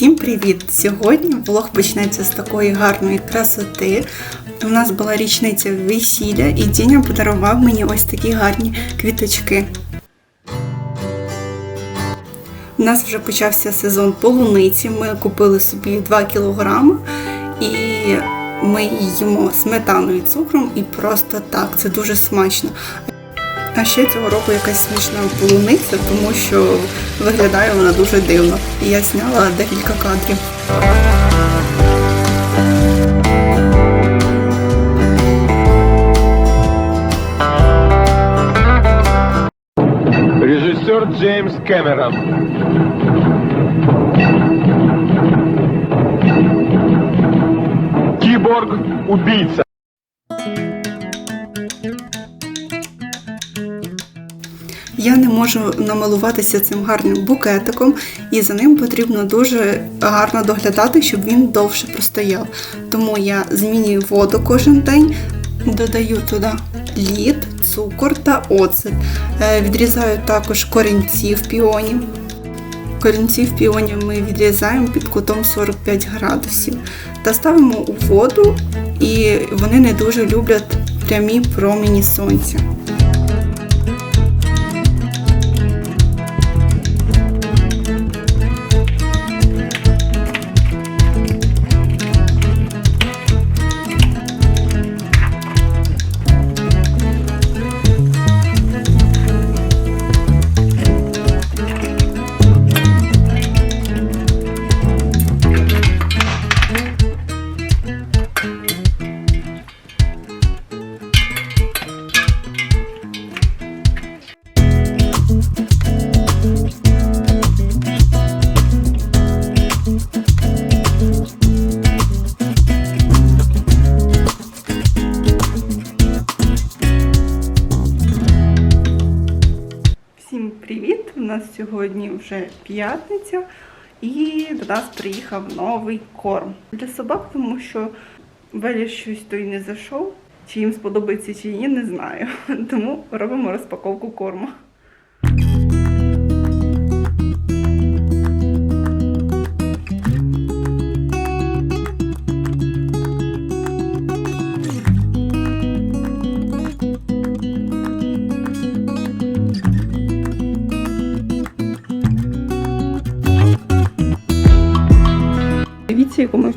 Всім привіт! Сьогодні влог почнеться з такої гарної красоти. У нас була річниця весілля, і Діня подарував мені ось такі гарні квіточки. У нас вже почався сезон полуниці. Ми купили собі 2 кілограми і ми їмо сметаною і цукром і просто так. Це дуже смачно. А ще цього року якась смішна полуниця, тому що виглядає вона дуже дивно. І я зняла декілька кадрів. Режиссер Джеймс Кэмерон. Киборг убийца. Я не можу намилуватися цим гарним букетиком, і за ним потрібно дуже гарно доглядати, щоб він довше простояв. Тому я змінюю воду кожен день, додаю туди лід, цукор та оцет. Е, Відрізаю також корінців піонів. Корінців піонів ми відрізаємо під кутом 45 градусів та ставимо у воду, і вони не дуже люблять прямі промені сонця. Нас сьогодні вже п'ятниця, і до нас приїхав новий корм для собак, тому що Велі щось той не зайшов. Чи їм сподобається чи ні, не знаю. Тому робимо розпаковку корму.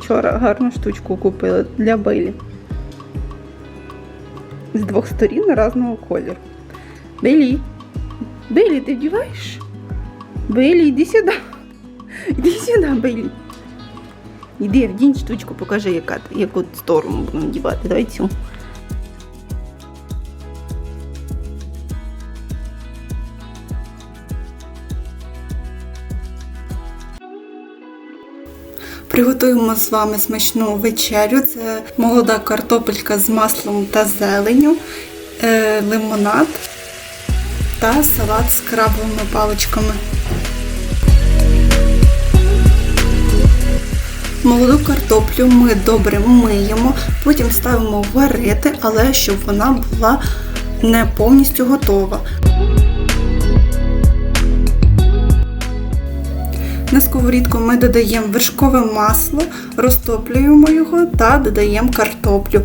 Вчора гарну штучку купили для Бейлі. З двох сторін різного кольору. Бейлі, Бейлі, ти вдіваєш? Бейлі, іди сюди. Іди сюди, Бейлі. Іди, вдінь штучку, покажи, яка яку сторону будемо вдівати. Давай цю. Приготуємо з вами смачну вечерю. Це молода картопелька з маслом та зеленю, е, лимонад та салат з крабовими паличками. Молоду картоплю ми добре миємо, потім ставимо варити, але щоб вона була не повністю готова. На сковорідку ми додаємо вершкове масло, розтоплюємо його та додаємо картоплю.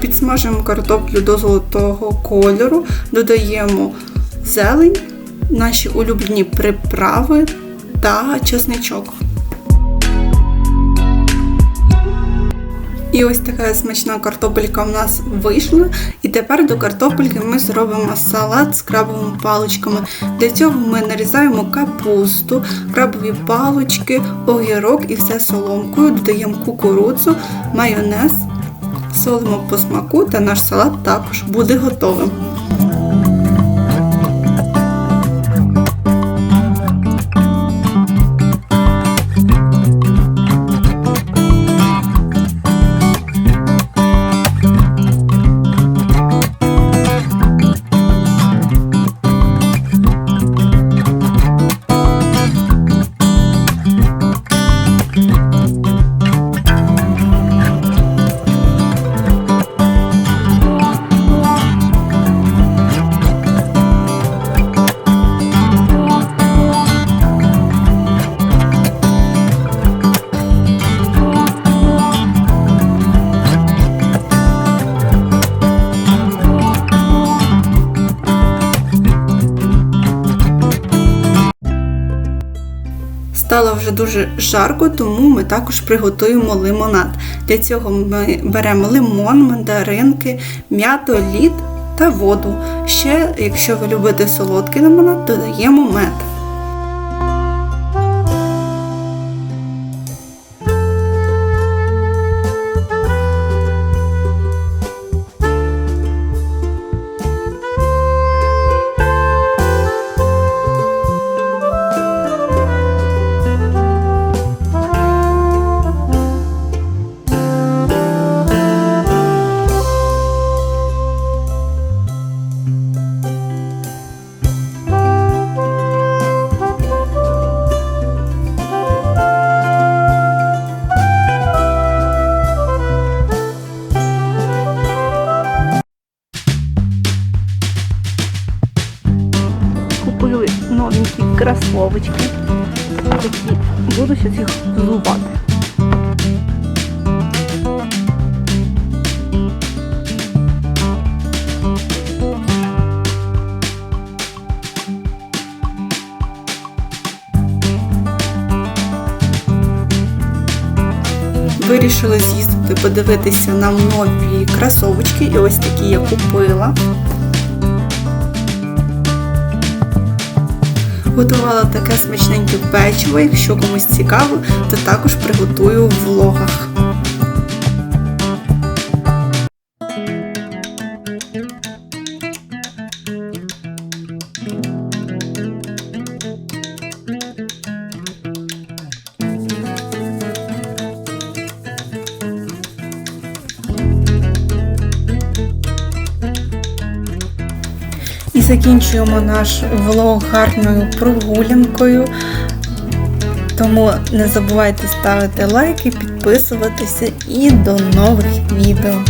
Підсмажуємо картоплю до золотого кольору, додаємо зелень, наші улюблені приправи та чесничок. І ось така смачна картопелька в нас вийшла. І тепер до картопельки ми зробимо салат з крабовими паличками. Для цього ми нарізаємо капусту, крабові палички, огірок і все соломкою, додаємо кукурудзу, майонез, солимо по смаку та наш салат також буде готовим. Стало вже дуже жарко, тому ми також приготуємо лимонад. Для цього ми беремо лимон, мандаринки, м'ято, лід та воду. Ще, якщо ви любите солодкий лимонад, додаємо мед. Новенькі кросовочки. Такі буду зараз їх взувати. Вирішили з'їздити подивитися на нові кросовочки, і ось такі я купила. Готувала таке смачненьке печиво. Якщо комусь цікаво, то також приготую в влогах. І закінчуємо наш влог гарною прогулянкою. Тому не забувайте ставити лайки, підписуватися і до нових відео.